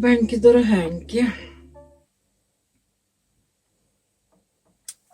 Любенькі, дорогенькі.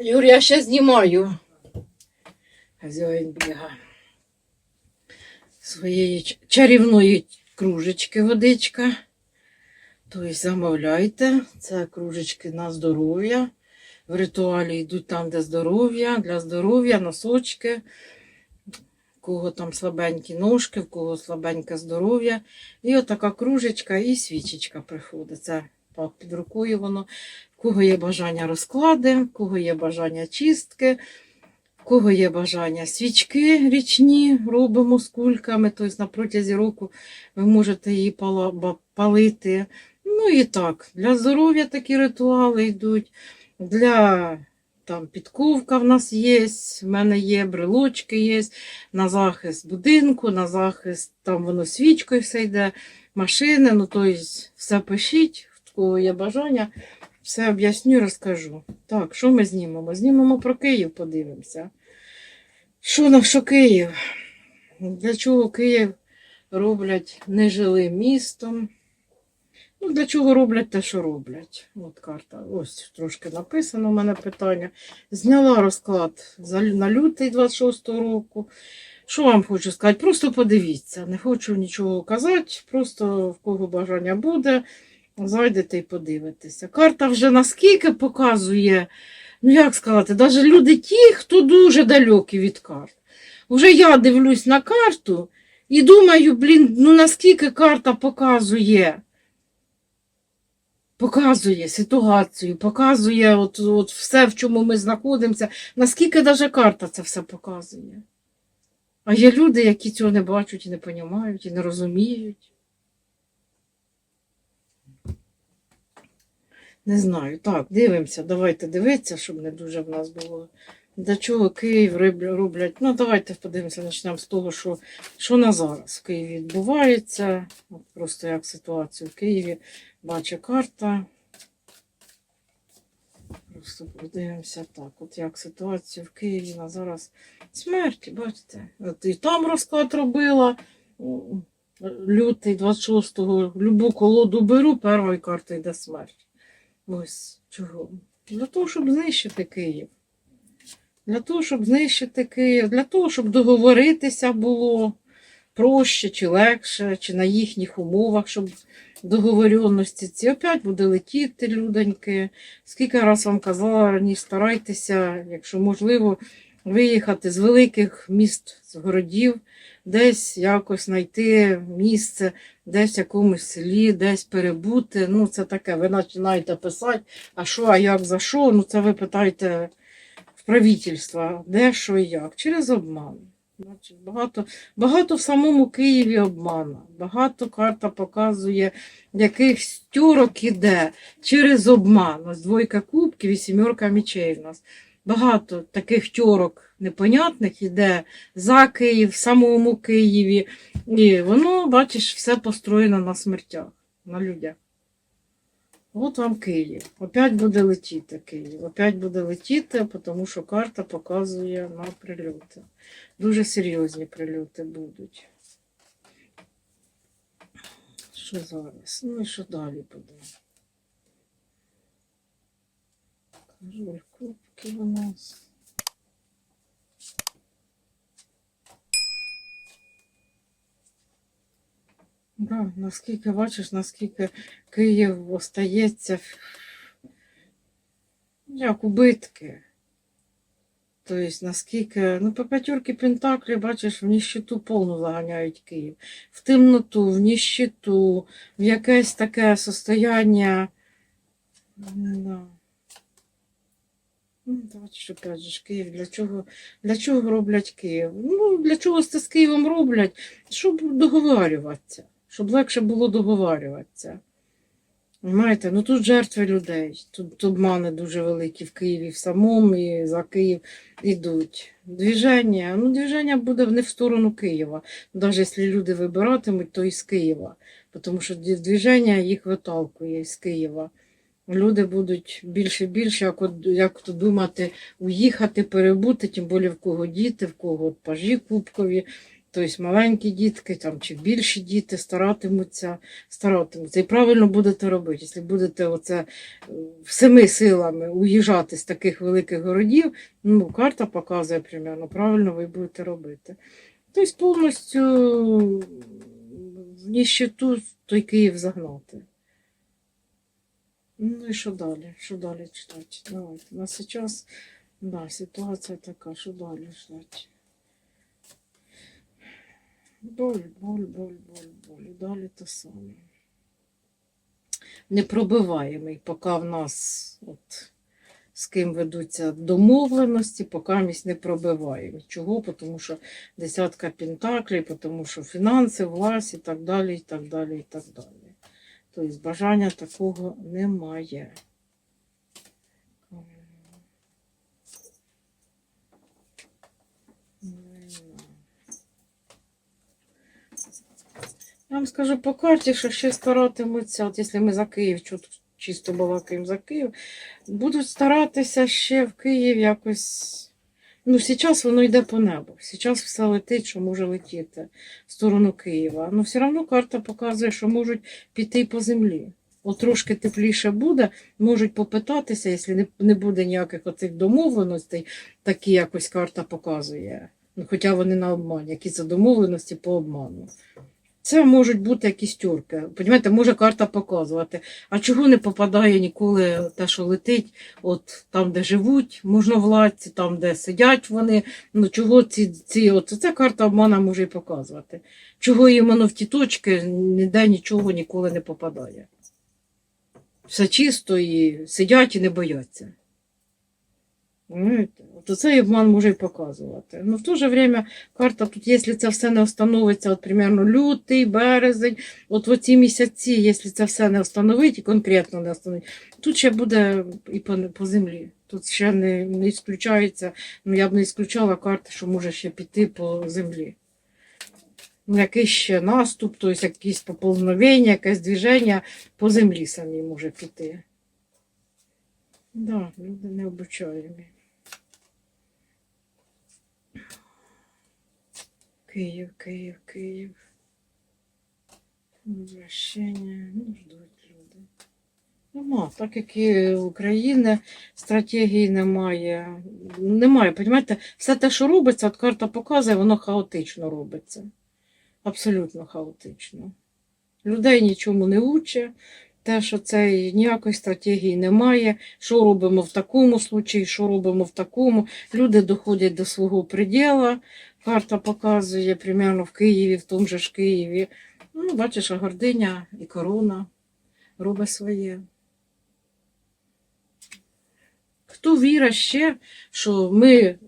Юр, я ще знімаю. Хазяїн біга. Своєї чарівної кружечки водичка. Тобто замовляйте. Це кружечки на здоров'я. В ритуалі йдуть там, де здоров'я, для здоров'я, носочки. Кого там слабенькі ножки, в кого слабеньке здоров'я. І отака кружечка і свічечка приходить. Це так під рукою воно. В кого є бажання розклади, в кого є бажання чистки, в кого є бажання свічки річні, робимо з кульками. Тобто на протязі року ви можете її палити. Ну і так, для здоров'я такі ритуали йдуть. Для там підковка в нас є, в мене є брелочки є на захист будинку, на захист, там воно свічкою все йде, машини, ну то есть все пишіть, в кого є бажання, все об'ясню, розкажу. Так, що ми знімемо? Знімемо про Київ, подивимося. Що на що Київ? Для чого Київ роблять нежилим містом? Ну, для чого роблять те, що роблять? От карта. Ось трошки написано у мене питання. Зняла розклад на лютий 26-го року. Що вам хочу сказати? Просто подивіться. Не хочу нічого казати, просто в кого бажання буде, зайдете і подивитеся. Карта вже наскільки показує, ну як сказати, навіть люди ті, хто дуже далекі від карт. Вже я дивлюсь на карту і думаю, блін, ну наскільки карта показує показує ситуацію, показує от, от все, в чому ми знаходимося, наскільки навіть карта це все показує. А є люди, які цього не бачать і не розуміють, і не розуміють. Не знаю. Так, дивимося, давайте дивитися, щоб не дуже в нас було. Для чого Київ роблять? Ну, давайте подивимося, почнемо з того, що, що на зараз в Києві відбувається. Просто як ситуація в Києві бачить карта. Просто подивимося так, от як ситуація в Києві на зараз смерті, бачите? От і там розклад робила. Лютий 26-го, любу колоду беру, першою картою йде смерть. Ось чого. Для того, щоб знищити Київ. Для того, щоб знищити Київ, для того, щоб договоритися було проще чи легше, чи на їхніх умовах, щоб договоренності ці опять буде летіти, людоньки. Скільки раз вам казала раніше, старайтеся, якщо можливо, виїхати з великих міст, з городів, десь якось знайти місце, десь в якомусь селі, десь перебути. Ну, це таке, ви починаєте писати, а що, а як, за що? Ну, це ви питаєте в правительства, де, що і як, через обман. Значить, багато, багато в самому Києві обмана. Багато карта показує, якихось тюрок іде через обман. Ось двойка кубків і сімерка мечей в нас. Багато таких тюрок непонятних іде за Київ, в самому Києві. І воно, бачиш, все построєно на смертях, на людях. От вам Київ. Опять буде летіти Київ. Опять буде летіти, тому що карта показує на прильоти. Дуже серйозні прильоти будуть. Що зараз? Ну і що далі буде? Король у нас. Да, наскільки бачиш, наскільки Київ остається як убитки. Тобто, наскільки, ну, по п'ятерки Пентаклі, бачиш, в ніщиту повну заганяють Київ. В темноту, в ніщиту, в якесь таке состояння. Да. Ну, бачиш, опять же, Київ, для чого, для чого роблять Київ? Ну, для чого це з Києвом роблять? Щоб договарюватися, щоб легше було договарюватися. Понимаєте, ну тут жертви людей, тут обмани дуже великі в Києві в самому і за Київ ідуть. Двіження, ну двіження буде не в сторону Києва. Навіть якщо люди вибиратимуть, то із Києва. Тому що дві- двіження їх виталкує з Києва. Люди будуть більше і більше, як, як то думати, уїхати, перебути, тим більше в кого діти, в кого пажі кубкові. Тобто маленькі дітки там, чи більші діти старатимуться, старатимуться. І правильно будете робити. Якщо будете оце всіми силами уїжджати з таких великих городів, ну, карта показує примерно, правильно ви будете робити. Тобто повністю в ніщиту той Київ загнати. Ну і що далі? Що далі читати? Давайте. На зараз да, ситуація така, що далі ждати? Боль, боль, боль, боль, боль. І далі те саме. Непробиваємий, поки в нас от, з ким ведуться домовленості, поки місь не пробиваємо. Чого? Тому що десятка пентаклей, тому що фінанси, власть і так далі, і так далі, і так далі. Тобто бажання такого немає. Я вам скажу по карті, що ще старатимуться, от якщо ми за Київ, чисто балакаємо за Київ, будуть старатися ще в Київ якось. Ну, зараз воно йде по небу. Зараз все летить, що може летіти в сторону Києва. Ну, все одно карта показує, що можуть піти по землі. От трошки тепліше буде, можуть попитатися, якщо не, буде ніяких оцих домовленостей, такі якось карта показує. Ну, хоча вони на обмані, які це домовленості по обману. Це можуть бути якісь тюрки. Понімаєте, може карта показувати. А чого не попадає ніколи те, що летить, от там, де живуть, можновладці, там, де сидять вони. Ну чого ці, ці от ця карта обмана може і показувати. Чого іменно в ті точки ніде нічого ніколи не попадає. Все чисто і сидять і не бояться. Розумієте? От цей обман може і показувати. Ну, в то же время карта тут, якщо це все не встановиться, от примерно лютий, березень, от в оці місяці, якщо це все не встановить і конкретно не встановить, тут ще буде і по, по землі. Тут ще не, не ісключається, ну я б не ісключала карти, що може ще піти по землі. Ну, якийсь ще наступ, тобто якісь поповновення, якесь движення по землі самі може піти. Да, люди необучаємі. Київ, Київ, Київ. Возвращення. Ну, ждуть люди. Нема, так як і в України стратегії немає. Немає, розумієте, все те, що робиться, от карта показує, воно хаотично робиться. Абсолютно хаотично. Людей нічому не учить. Те, що це ніякої стратегії немає, що робимо в такому случаї, що робимо в такому. Люди доходять до свого приділа. Карта показує примерно в Києві, в тому же ж Києві. Ну, бачиш, а гординя і корона робить своє. Хто вірить ще, що ми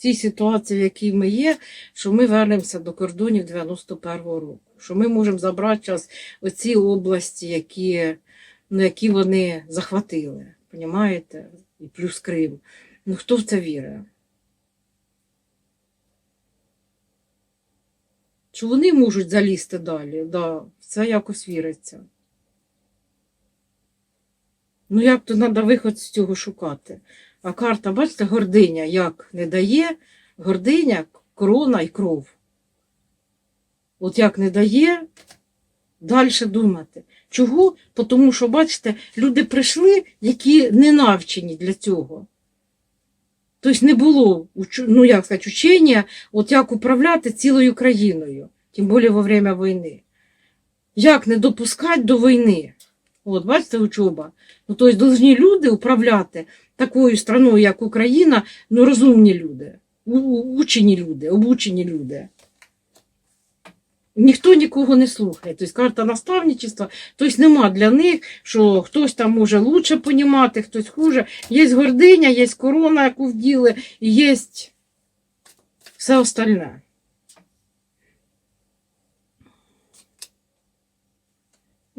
цій ситуації, в якій ми є, що ми вернемося до кордонів 91-го року, що ми можемо забрати зараз оці області, які, ну, які вони захватили, понімаєте? І плюс Крим. Ну хто в це вірить? Що вони можуть залізти далі, да, це якось віриться. Ну, як то треба виход з цього шукати? А карта, бачите, гординя як не дає, гординя, корона і кров. От як не дає, далі думати. Чого? Тому що, бачите, люди прийшли, які не навчені для цього. Тобто не було, ну як сказати, учення, от як управляти цілою країною, тим більше во время війни. Як не допускати до війни? От, бачите, учоба. Ну, тобто, повинні люди управляти такою страною, як Україна, ну розумні люди, учені люди, обучені люди. Ніхто нікого не слухає. Тобто карта наставничества, тобто нема для них, що хтось там може лучше понімати, хтось хуже. Є гординя, є корона, яку вділи, є все остальне.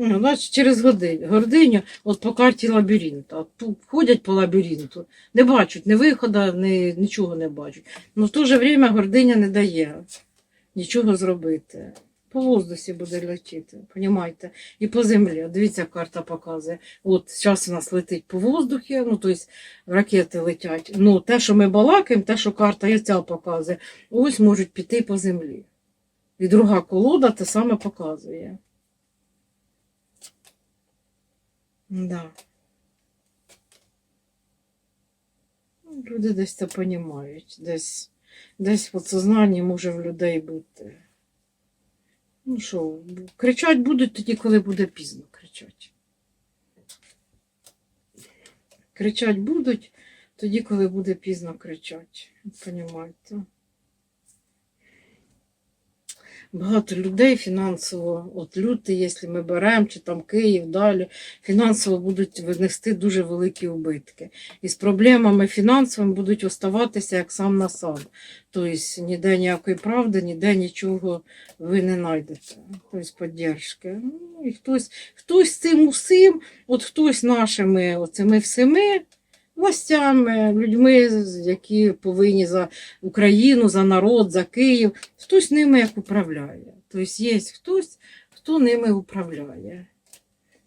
Значить, через годиню. Гординю, от по карті лабіринту. Ходять по лабіринту, не бачать ні виходу, ні, нічого не бачать. Ну в то же время гординя не дає нічого зробити. По воздусі буде летіти, понімаєте? І по землі. Дивіться, карта показує. От зараз у нас летить по воздухі, ну тобто ракети летять. Ну, те, що ми балакаємо, те, що карта і ця показує, ось можуть піти по землі. І друга колода те саме показує. Да. Ну, Люди десь це понімають, десь, десь в подсознанні може в людей бути. Ну що, кричать будуть тоді, коли буде пізно кричать. Кричать будуть тоді, коли буде пізно кричать. Понімаєте? Багато людей фінансово, от лютий, якщо ми беремо, чи там Київ далі, фінансово будуть винести дуже великі убитки. І з проблемами фінансовими будуть оставатися як сам на сам. Тобто ніде ніякої правди, ніде нічого ви не знайдете. Тобто підтримки. Ну, і хтось, хтось цим усім, от хтось нашими оцими всіми властями, людьми, які повинні за Україну, за народ, за Київ, хтось ними як управляє. Тобто є хтось, хто ними управляє.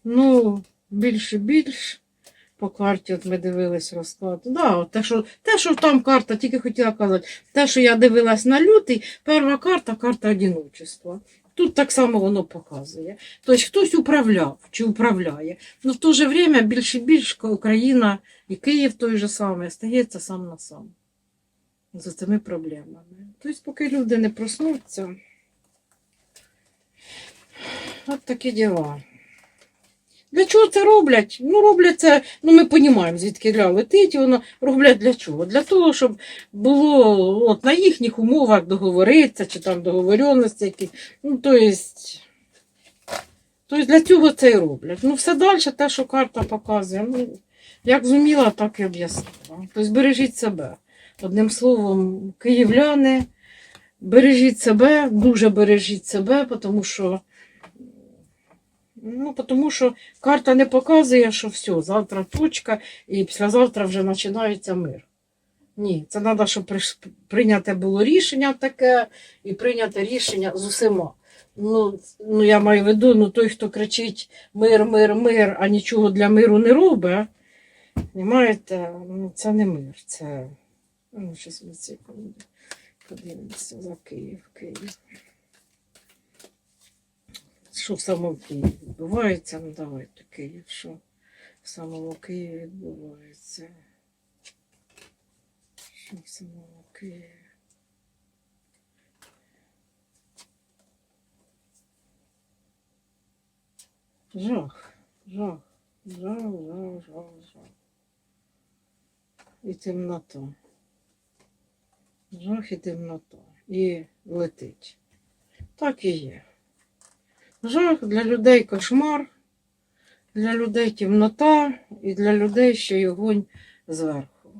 Ну, більше більш по карті, от ми дивились розклад. Да, от те, що, те, що там карта, тільки хотіла казати, те, що я дивилась на лютий, перша карта карта одиночества. Тут так само воно показує. Тобто хтось управляв чи управляє. Але в то же время більше більш Україна і Київ той же самий стається сам на сам за цими проблемами. Тобто, поки люди не проснуться, от такі діла. Для чого це роблять? Ну, роблять це, ну ми розуміємо, звідки ля летить, і воно роблять для чого? Для того, щоб було от, на їхніх умовах договоритися, чи там договоренності якісь. Ну, то есть, для цього це і роблять. Ну, все далі, те, що карта показує, ну, як зуміла, так і об'яснила. Тобто бережіть себе. Одним словом, київляни, бережіть себе, дуже бережіть себе, тому що, ну, тому що карта не показує, що все, завтра точка, і післязавтра вже починається мир. Ні, це треба, щоб прийняте було рішення таке, і прийняте рішення з усіма. Ну, ну я маю в виду, ну той, хто кричить мир, мир, мир, а нічого для миру не робить, Понимаєте, ну, це не мир, це. Ну, щось ми ці подивимося за Київ, Київ. Що в самому Києві відбувається? Ну давайте Київ, що в самому Києві відбувається. Що в самому Києві? Жах, жах, жах, жах, жах, жах. І темнота. Жах і темнота. І летить. Так і є. Жах для людей кошмар, для людей темнота і для людей ще й огонь зверху.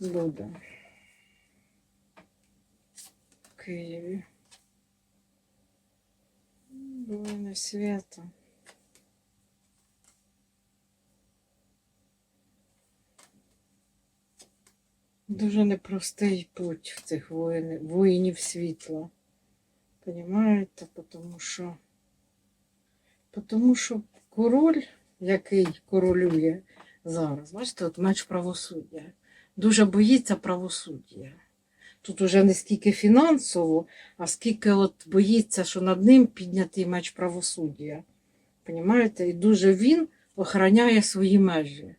Буде. В Києві. Воїни свята. Дуже непростий путь в цих воїнів світла. Понімаєте? Тому що, тому що король, який королює зараз, бачите, от меч правосуддя, дуже боїться правосуддя. Тут уже не скільки фінансово, а скільки от боїться, що над ним піднятий меч правосуддя. Понімаєте? І дуже він охороняє свої межі,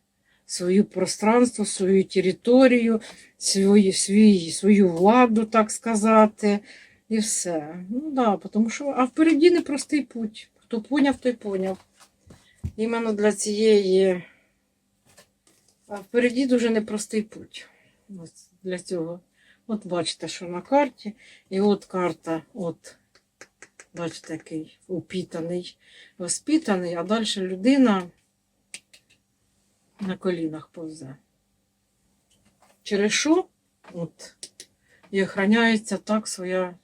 свою пространство, свою територію, свою, свій, свою владу, так сказати, і все. Ну да, тому що, а впереді непростий путь. Хто поняв, той поняв. Іменно для цієї. А впереді дуже непростий путь. Ось для цього. От бачите, що на карті. І от карта, от, бачите, який упітаний, воспітаний, а далі людина на колінах повзе. Через що? От. І охороняється так своя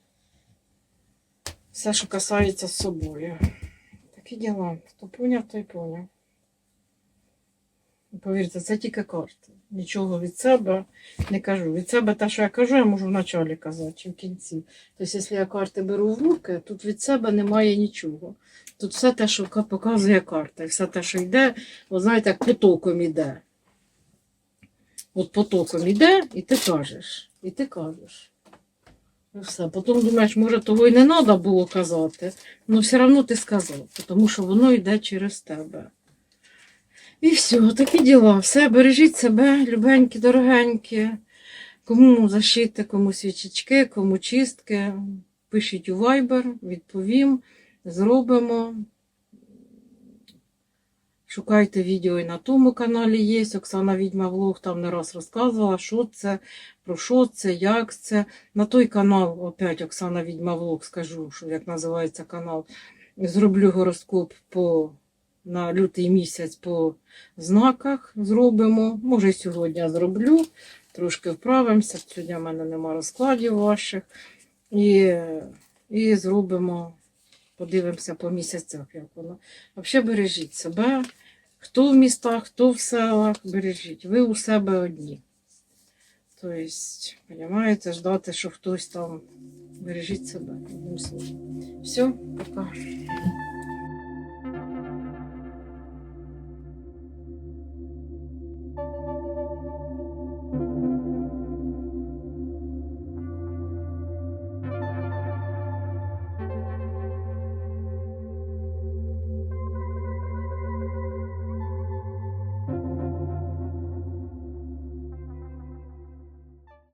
все, що касається з собою. Такі діла. Хто поняв, той поняв. Повірте, це тільки карти. Нічого від себе не кажу. Від себе те, що я кажу, я можу в началі казати, чи в кінці. Тобто, якщо я карти беру в руки, тут від себе немає нічого. Тут все те, що показує карта, і все те, що йде, от знаєте, як потоком іде. От потоком іде, і ти кажеш. І ти кажеш. І все. Потім думаєш, може, того і не треба було казати. але все одно ти сказав, тому що воно йде через тебе. І все, такі діла. Все, бережіть себе, любенькі, дорогенькі. Кому защити, кому свічечки, кому чистки. Пишіть у Viber, відповім, зробимо. Шукайте відео і на тому каналі є. Оксана Відьма Влог там не раз розказувала, що це, про що це, як це. На той канал, опять Оксана Відьма Влог, скажу, що як називається канал. Зроблю гороскоп по, на лютий місяць по знаках. Зробимо. Може, сьогодні зроблю. Трошки вправимося. Сьогодні в мене нема розкладів ваших. І, і зробимо, подивимося по місяцях, як воно. Взагалі бережіть себе. Хто в містах, хто в селах, бережіть. Ви у себе одні. Тобто, розумієте, ждати, що хтось там бережіть себе. Все, пока.